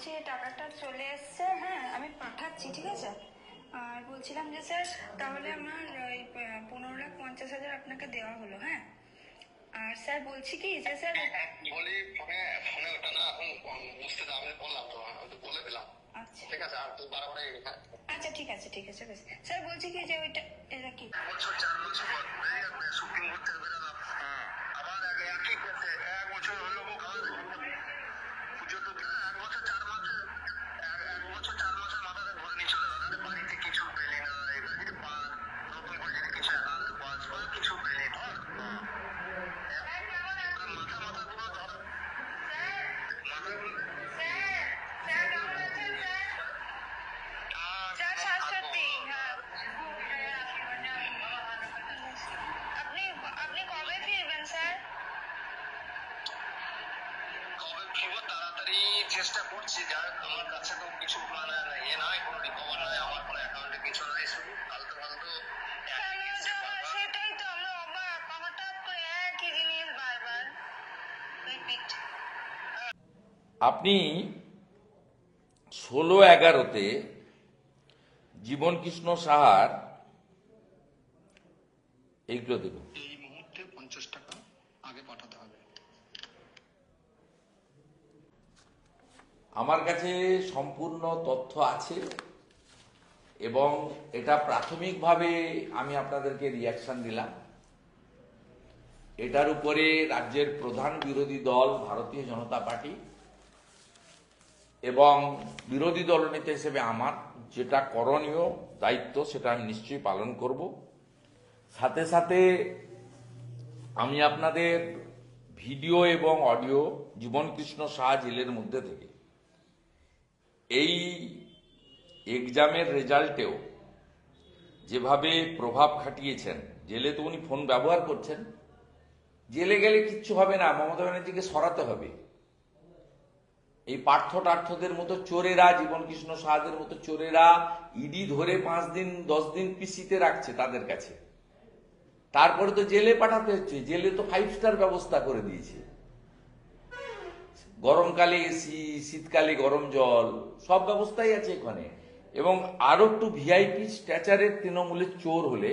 বলছি টাকাটা চলে এসছে হ্যাঁ আমি পাঠাচ্ছি ঠিক আছে? আর বলছিলাম যে স্যার তাহলে আমার ওই পনেরো লাখ পঞ্চাশ হাজার আপনাকে দেওয়া হলো হ্যাঁ? আর স্যার বলছি কি যে স্যার বলি ফোনে ফোনে ওটা না এখন বুঝতে দাও আমি বললাম তো আমি তো বলে দিলাম। আচ্ছা। ঠিক আছে আর তুই বারবার হ্যাঁ। আচ্ছা ঠিক আছে ঠিক আছে বেশ। স্যার বলছি কি যে ওইটা এটা কি? বছর চার বছর পর সুপ্রিম কোর্ট থেকে বেরোলাম। আবার আগে একই করতে এক বছর হলো হোক আমাদের পুজো তো এক বছর চার মাসে এক এক বছর চার মাসের মাথাতে ঘুরে নিয়ে চলে গেল আরে বাড়িতে কিছু পেলি না এবার যদি পাস নতুন করে যদি কিছু অ্যাকাউন্টে পাস বা কিছু পেলি ধর মাথা মাথা পুরো ধর মাথা স্যার সাতষট্টি হ্যাঁ আপনি আপনি কবে ফিরবেন স্যার কবে ফিরবো তাড়াতাড়ি চেষ্টা করছি যার আমার কাছে তো কিছু মানে ইয়ে নয় কোনো রিকভার নয় আমার কোনো অ্যাকাউন্টে কিছু নাই শুধু ফালতু ফালতু সেটাই তো আমরা অবাক হঠাৎ করে একই জিনিস বারবার। রিপিট আপনি ষোলো এগারোতে জীবন কৃষ্ণ সাহার এইগুলো দেখুন। এই মুহূর্তে পঞ্চাশ টাকা আগে পাঠাতে হবে। আমার কাছে সম্পূর্ণ তথ্য আছে এবং এটা প্রাথমিকভাবে আমি আপনাদেরকে রিয়াকশন দিলাম। এটার উপরে রাজ্যের প্রধান বিরোধী দল ভারতীয় জনতা পার্টি এবং বিরোধী দলনেতা হিসেবে আমার, যেটা করণীয়, দায়িত্ব, সেটা আমি নিশ্চয়ই পালন করব। সাথে সাথে আমি আপনাদের ভিডিও এবং অডিও জীবনকৃষ্ণ শাহ জেলের মধ্যে থেকে এই এক্সামের রেজাল্টেও যেভাবে প্রভাব খাটিয়েছেন, জেলে তো উনি ফোন ব্যবহার করছেন, জেলে গেলে কিচ্ছু হবে না, মমতা ব্যানার্জিকে সরাতে হবে। এই পার্থ টার্থদের মতো চোরেরা জীবন কৃষ্ণ সাহাদের মতো চোরেরা ইডি ধরে পাঁচ দিন, দশ দিন পিসিতে রাখছে তাদের কাছে। তারপরে তো জেলে পাঠাতে হচ্ছে, জেলে তো ফাইভ স্টার ব্যবস্থা করে দিয়েছে। গরমকালে এসি শীতকালে গরম জল, সব ব্যবস্থাই আছে এখানে। এবং আরও একটু ভিআইপি স্ট্যাচারের তৃণমূলের চোর হলে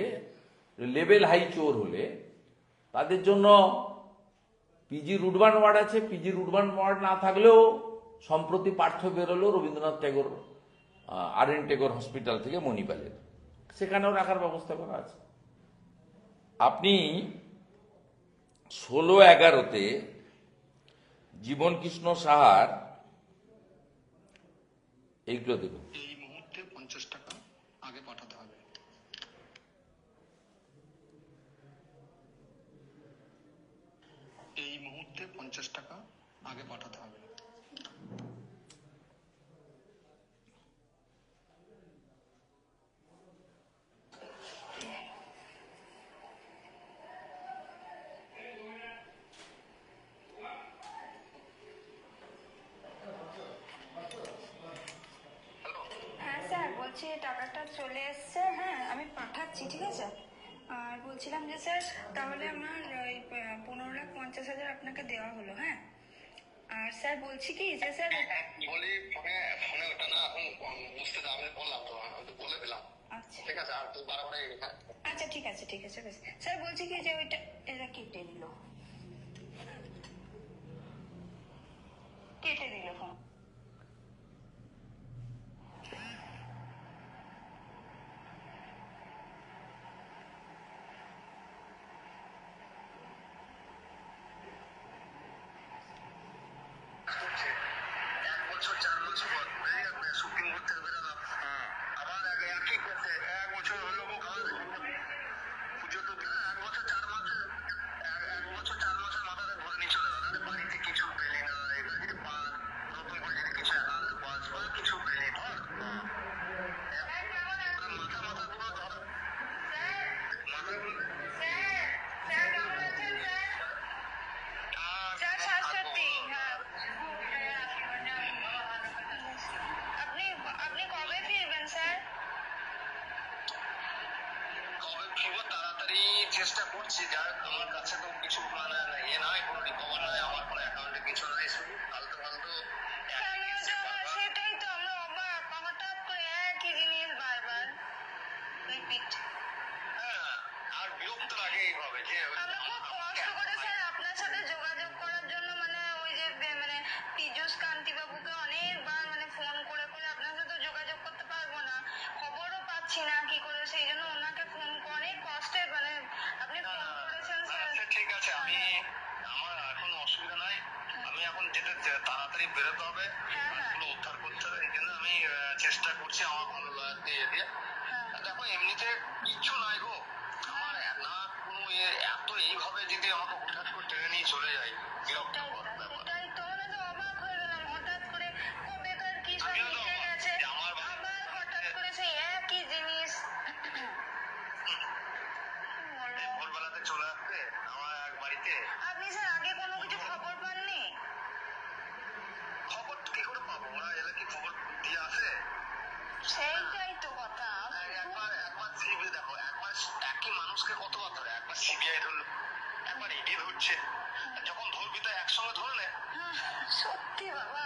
লেভেল হাই চোর হলে, তাদের জন্য পিজি রুটবান ওয়ার্ড আছে। পিজি রুটবান ওয়ার্ড না থাকলেও সম্প্রতি পার্থ বেরোলো Rabindranath Tagore R N Tagore hospital থেকে মণিপালের। সেখানেও রাখার ব্যবস্থা করা আছে। আপনি ষোলো এগারোতে জীবন কৃষ্ণ সাহার, এইগুলো দেখুন এই মুহূর্তে পঞ্চাশ টাকা আগে পাঠাতে হবে। এই মুহূর্তে পঞ্চাশ টাকা আগে পাঠাতে হবে হ্যাঁ স্যার বলছি টাকাটা চলে এসছে হ্যাঁ আমি পাঠাচ্ছি ঠিক আছে আর বলছিলাম যে স্যার তাহলে আমার ওই পনেরো লাখ পঞ্চাশ হাজার আপনাকে দেওয়া হলো হ্যাঁ? আর স্যার বলছি কি যে স্যার বলি ফোনে ফোনে ওটা না এখন বুঝতে দাও আমি বললাম তো আমি বলে দিলাম। আচ্ছা। ঠিক আছে আর তুই বারবার হ্যাঁ। আচ্ছা ঠিক আছে ঠিক আছে বেশ। স্যার বলছি কি যে ওইটা এটা কেটে দিল কেটে দিল ফোন। করছে এক বছর, চার পর সুপ্রিম কোর্ট বেরোলাম। আবার আগে একই করতে? এক বছর হলো পুজো তো এক বছর, চার এক বছর, চার মাসের মাথাতে নিয়ে চলে বাড়িতে কিছু পেলি না, এবার যদি নতুন করে যদি কিছু বা কিছু পেলি ধর মাথা মাথা পুরো ধর মাথা স্যার সাতষট্টি হ্যাঁ আপনি আপনি কবে ফিরবেন স্যার কবে ফিরবো তাড়াতাড়ি চেষ্টা করছি, যার আমার কাছে তো কিছু ইয়ে নাই। কোনো রিকভার নাই আমার কোনো অ্যাকাউন্টে কিছু নাই শুধু যেতে হবে। হ্যাঁ, হ্যাঁ। মাছগুলো উদ্ধার করতে হবে এই জন্য আমি চেষ্টা করছি আমার ভালো লয়ার দিয়ে দিয়ে হ্যাঁ। দেখো এমনিতে কিচ্ছু নাই গো। আমার না কোনো এত এইভাবে যদি আমাকে হুটহাট করে টেনে নিয়ে চলে যায় বিরক্ত হয়ে হঠাৎ আমার হঠাৎ? চলে আসছে এক বাড়িতে আপনি স্যার আগে কোনো কিছু খবর কি করে পাবো ওরা এলে কি খবর দিয়ে আসে সেইটাই তো কথা একবার একবার সিবিআই দেখো একবার একই মানুষকে কতবার ধরে একবার সিবিআই ধরলো একবার ইডি ধরছে যখন ধরবি তো একসঙ্গে ধরলে সত্যি বাবা।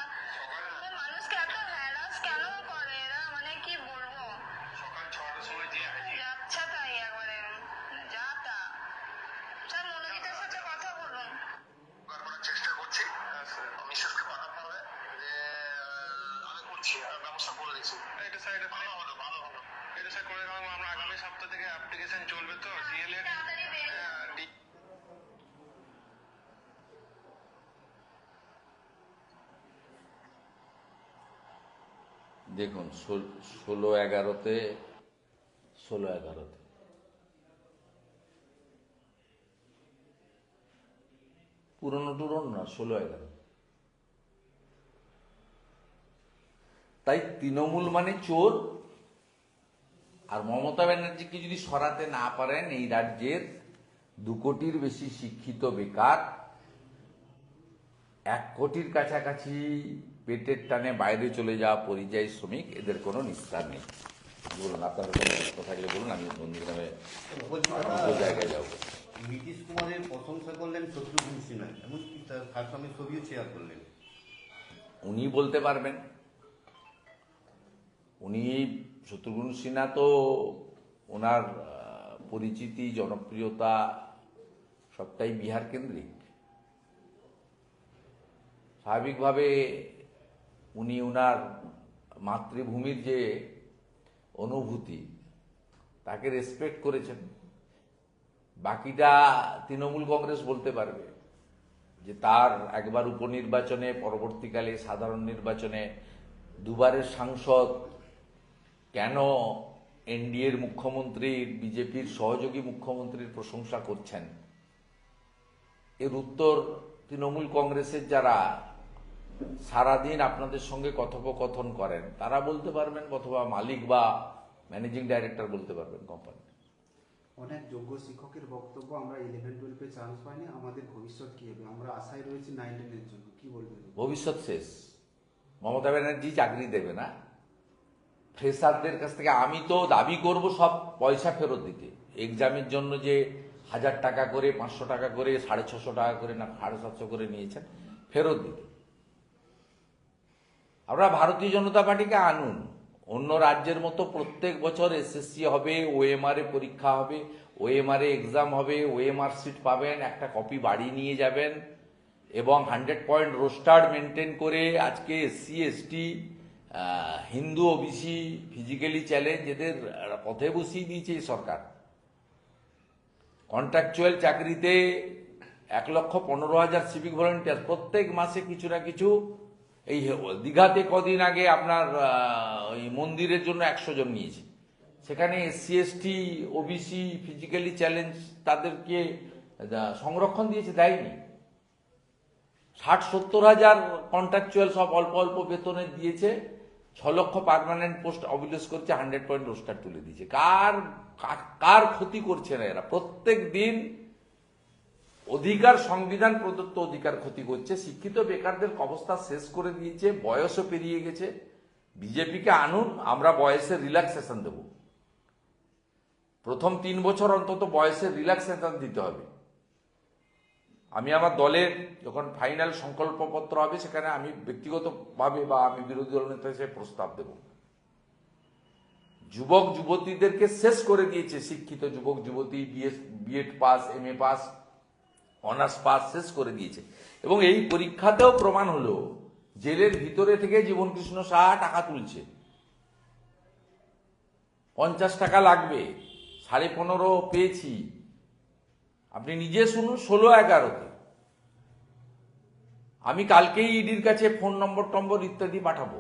অ্যাপ্লিকেশন চলবে তো? ডিএলএড তাড়াতাড়ি দেখুন ষোলো এগারোতে ষোলো এগারোতে। পুরনো টুরনো না ষোলো এগারো। তাই তৃণমূল মানে চোর আর মমতা ব্যানার্জিকে যদি সরাতে না পারেন এই রাজ্যের দু কোটির বেশি শিক্ষিত বেকার এক কোটির কাছাকাছি পেটের টানে বাইরে চলে যাওয়া পরিযায়ী শ্রমিক এদের কোনো নিস্তার নেই। বলুন আপনার কোনো কথা থাকলে বলুন আমি বন্ধুগ্রামে জায়গায় যাব। নীতিশ কুমারের প্রশংসা করলেন শত্রুঘ্ন সিনহা এমনকি তার সঙ্গে ছবিও শেয়ার করলেন। উনি বলতে পারবেন। উনি শত্রুঘ্ন সিনহা তো ওনার পরিচিতি, জনপ্রিয়তা সবটাই বিহার কেন্দ্রিক। স্বাভাবিকভাবে উনি ওনার মাতৃভূমির যে অনুভূতি, তাকে রেসপেক্ট করেছেন। বাকিটা তৃণমূল কংগ্রেস বলতে পারবে যে তার একবার উপনির্বাচনে, পরবর্তীকালে সাধারণ নির্বাচনে দুবারের সাংসদ কেন এনডিএর মুখ্যমন্ত্রীর বিজেপির সহযোগী মুখ্যমন্ত্রীর প্রশংসা করছেন? এর উত্তর তৃণমূল কংগ্রেসের যারা সারাদিন আপনাদের সঙ্গে কথোপকথন করেন তারা বলতে পারবেন অথবা মালিক বা ম্যানেজিং ডাইরেক্টর বলতে পারবেন কোম্পানি। অনেক যোগ্য শিক্ষকের বক্তব্য আমরা ইলেভেন টুয়েলভে চান্স পাইনি আমাদের ভবিষ্যৎ কি হবে? আমরা আশায় রয়েছি নাইন টেনের জন্য কি বলবেন? ভবিষ্যৎ শেষ। মমতা ব্যানার্জি চাকরি দেবে না? ফ্রেশারদের কাছ থেকে আমি তো দাবি করব সব পয়সা ফেরত দিতে। এক্সামের জন্য যে হাজার টাকা করে, পাঁচশো টাকা করে, সাড়ে ছশো টাকা করে না, সাড়ে সাতশো করে নিয়েছেন, ফেরত দিতে। আমরা ভারতীয় জনতা পার্টিকে আনুন। অন্য রাজ্যের মতো প্রত্যেক বছর এসএসসি হবে ওএমআর পরীক্ষা হবে ওএমআর এক্সাম হবে ওএমআর সিট পাবেন, একটা কপি বাড়ি নিয়ে যাবেন এবং হান্ড্রেড পয়েন্ট রোস্টার মেনটেন করে আজকে SC ST Hindu OBC physically challenge এদের পথে বসিয়ে দিয়েছে এই সরকার। কন্ট্রাকচুয়াল চাকরিতে এক লক্ষ পনেরো হাজার সিভিক ভলেন্টিয়ার প্রত্যেক মাসে কিছু না কিছু এই দীঘাতে কদিন আগে আপনার ওই মন্দিরের জন্য একশো জন নিয়েছে। সেখানে SC, ST, OBC physically challenge তাদেরকে সংরক্ষণ দিয়েছে, দেয়নি। ষাট সত্তর হাজার কন্ট্রাকচুয়াল সব অল্প অল্প বেতনে দিয়েছে। ছ লক্ষ পার্মানেন্ট পোস্ট অবিলেস করছে হান্ড্রেড পয়েন্ট রোস্টার তুলে দিয়েছে। কার, কার- ক্ষতি করছে না এরা? প্রত্যেক দিন অধিকার, সংবিধান প্রদত্ত অধিকার ক্ষতি করছে। শিক্ষিত বেকারদের অবস্থা শেষ করে দিয়েছে, বয়সও পেরিয়ে গেছে। বিজেপিকে আনুন, আমরা বয়সের রিল্যাক্সেশন দেব। প্রথম তিন বছর অন্তত বয়সের রিল্যাক্সেশন দিতে হবে। আমি আমার দলের যখন ফাইনাল সংকল্পপত্র হবে, সেখানে আমি ব্যক্তিগতভাবে বা আমি বিরোধী দল নেতা হিসেবে প্রস্তাব দেব। যুবক যুবতীদেরকে শেষ করে দিয়েছে শিক্ষিত যুবক যুবতী BS BEd pass M A pass honours pass শেষ করে দিয়েছে। এবং এই পরীক্ষাতেও প্রমাণ হলো, জেলের ভিতরে থেকে জীবনকৃষ্ণ সাহা টাকা তুলছে। পঞ্চাশ টাকা লাগবে, সাড়ে পনেরো পেয়েছি। আপনি নিজে শুনুন ষোলো এগারোতে। আমি কালকেই ইডির কাছে ফোন নম্বর টম্বর ইত্যাদি পাঠাবো।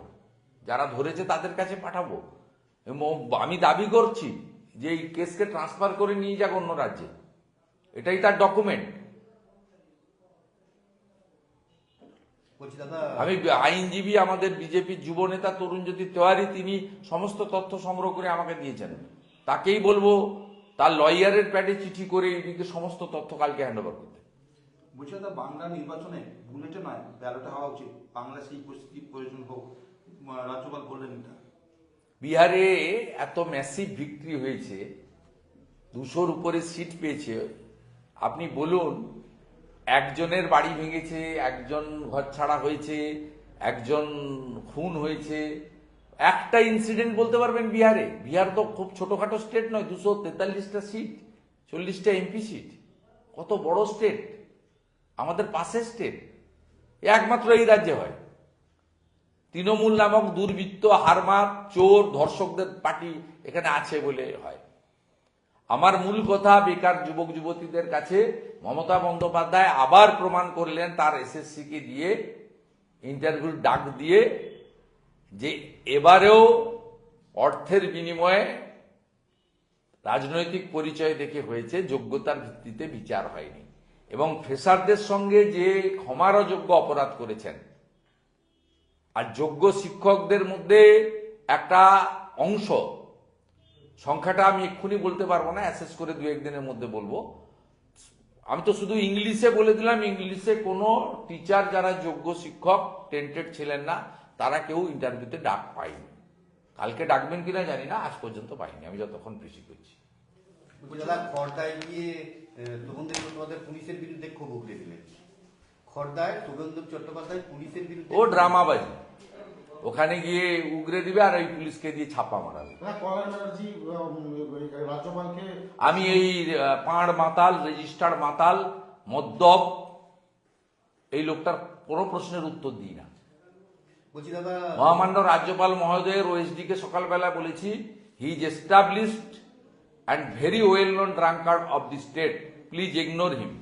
যারা ধরেছে তাদের কাছে পাঠাবো। আমি দাবি করছি যে এই কেসকে ট্রান্সফার করে নিয়ে যাক অন্য রাজ্যে। এটাই তার ডকুমেন্ট দাদা আমি আইনজীবী আমাদের বিজেপির যুব নেতা তরুণজ্যোতি তেওয়ারি তিনি সমস্ত তথ্য সংগ্রহ করে আমাকে দিয়েছেন। তাকেই বলব তার লয়ারের প্যাডে চিঠি করে এদিকে সমস্ত তথ্য কালকে হ্যান্ড ওভার করতে। বলছি দাদা বাংলা নির্বাচনে বুলেটে নয় ব্যালটে হওয়া উচিত। বাংলা সেই পরিস্থিতি প্রয়োজন হোক। রাজ্যপাল বললেন এটা। বিহারে এত ম্যাসিভ ভিক্টরি হয়েছে দুশোর উপরে সিট পেয়েছে। আপনি বলুন একজনের বাড়ি ভেঙেছে একজন ঘর ছাড়া হয়েছে একজন খুন হয়েছে একটা ইনসিডেন্ট বলতে পারবেন বিহারে। বিহার তো খুব ছোটখাটো স্টেট নয়, দুশো তেতাল্লিশটা সিট চল্লিশটা এমপি সিট কত বড় স্টেট আমাদের পাশের স্টেট একমাত্র এই রাজ্যে হয়। তৃণমূল নামক দুর্বৃত্ত, হারমার, চোর, ধর্ষকদের পার্টি এখানে আছে বলে হয়। আমার মূল কথা, বেকার যুবক, যুবতীদের কাছে মমতা বন্দ্যোপাধ্যায় আবার প্রমাণ করলেন, তার এসএসসি কে দিয়ে ইন্টারভিউ ডাক দিয়ে যে এবারেও অর্থের বিনিময়ে রাজনৈতিক পরিচয় দেখে হয়েছে, যোগ্যতার ভিত্তিতে বিচার হয়নি। এবং ফেসারদের সঙ্গে যে ক্ষমার যোগ্য অপরাধ করেছেন, আর যোগ্য শিক্ষকদের মধ্যে একটা অংশ, সংখ্যাটা আমি এক্ষুনি বলতে পারব না, অ্যাসেস করে দু একদিনের মধ্যে বলব। আমি তো শুধু ইংলিশে বলে দিলাম, ইংলিশে কোনো টিচার যারা যোগ্য শিক্ষক, টেন্টেড ছিলেন না তারা কেউ ইন্টারভিউতে ডাক পায়নি। কালকে ডাকবেন কিনা জানি না আজ পর্যন্ত পাইনি আমি যতক্ষণ কৃষি করছি। দাদা খড়দায় গিয়ে তোমদের চট্টোপাধ্যায় পুলিশের বিরুদ্ধে ক্ষোভ উগড়ে দিলেন খড়দায় তোবেন্দর চট্টোপাধ্যায় পুলিশের বিরুদ্ধে ও ড্রামাবাজি। ওখানে গিয়ে উগরে দিবে আর ওই পুলিশকে দিয়ে ছাপা মারাবে। রাজ্যপালকে আমি এই পাঁড় মাতাল রেজিস্টার্ড মাতাল মদ্যপ এই লোকটার কোনো প্রশ্নের উত্তর দিই না। মহামান্য রাজ্যপাল মহোদয়ের ওএসডি কে সকালবেলা বলেছি he is established and very well known drunkard of the state please ignore him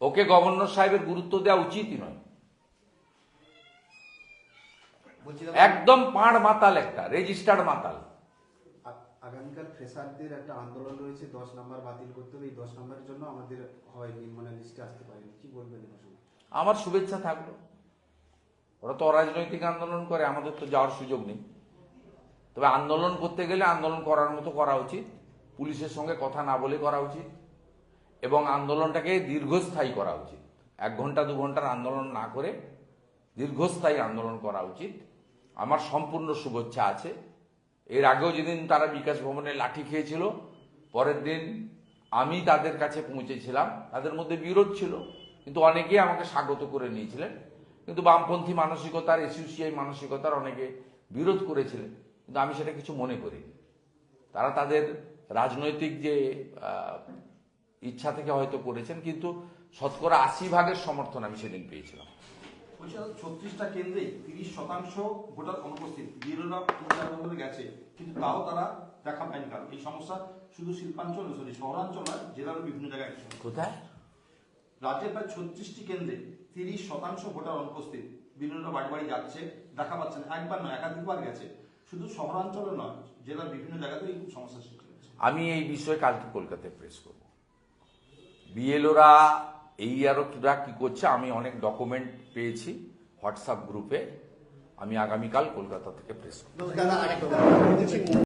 okay governor সাহেবের গুরুত্ব দেওয়া উচিতই নয়। একদম পাঁড় মাতাল একটা রেজিস্টার্ড মাতাল। আগামীকাল ফ্রেশারদের একটা আন্দোলন রয়েছে দশ নাম্বার বাতিল করতে হবে এই দশ নাম্বারের জন্য আমাদের হয়নি মানে লিস্টে আসতে পারেনি। কি বলবেন আমার শুভেচ্ছা থাকল। ওরা তো অরাজনৈতিক আন্দোলন করে, আমাদের তো যাওয়ার সুযোগ নেই। তবে আন্দোলন করতে গেলে আন্দোলন করার মতো করা উচিত, পুলিশের সঙ্গে কথা না বলে করা উচিত, এবং আন্দোলনটাকে দীর্ঘস্থায়ী করা উচিত। এক ঘণ্টা, দু ঘণ্টার আন্দোলন না করে দীর্ঘস্থায়ী আন্দোলন করা উচিত। আমার সম্পূর্ণ শুভেচ্ছা আছে। এর আগেও যেদিন তারা বিকাশ ভবনে লাঠি খেয়েছিল, পরের দিন আমি তাদের কাছে পৌঁছেছিলাম। তাদের মধ্যে বিরোধ ছিল, কিন্তু অনেকেই আমাকে স্বাগত করে নিয়েছিলেন। কিন্তু বামপন্থী মানসিকতার এসিউসিআই মানসিকতার অনেকে বিরোধ করেছিলেন। কিন্তু আমি সেটা কিছু মনে করিনি। তারা তাদের রাজনৈতিক যে ইচ্ছা থেকে হয়তো করেছেন কিন্তু শতকরা আশি ভাগের সমর্থন আমি সেদিন পেয়েছিলাম। ছত্রিশটা কেন্দ্রে তিরিশ শতাংশ ভোটার অনুপস্থিত। গেছে কিন্তু তাও তারা দেখা পায়নি কারণ এই সমস্যা শুধু শিল্পাঞ্চল সরি শহরাঞ্চল নয় জেলারও বিভিন্ন জায়গায় কোথায়? রাজ্যের প্রায় ছত্রিশটি কেন্দ্রে তিরিশ শতাংশ ভোটার অনুপস্থিত। বিরোধীরা বাড়ি বাড়ি যাচ্ছে দেখা পাচ্ছেন একবার নয় একাধিকবার গেছে। শুধু শহরাঞ্চলে নয় জেলার বিভিন্ন জায়গাতে এই সমস্যা সৃষ্টি হচ্ছে। আমি এই বিষয়ে কালকে কলকাতায় প্রেস করব। বিএলওরা এই আরও কিরা কী করছে আমি অনেক ডকুমেন্ট পেয়েছি হোয়াটসঅ্যাপ গ্রুপে আমি আগামীকাল কলকাতা থেকে প্রেস করব।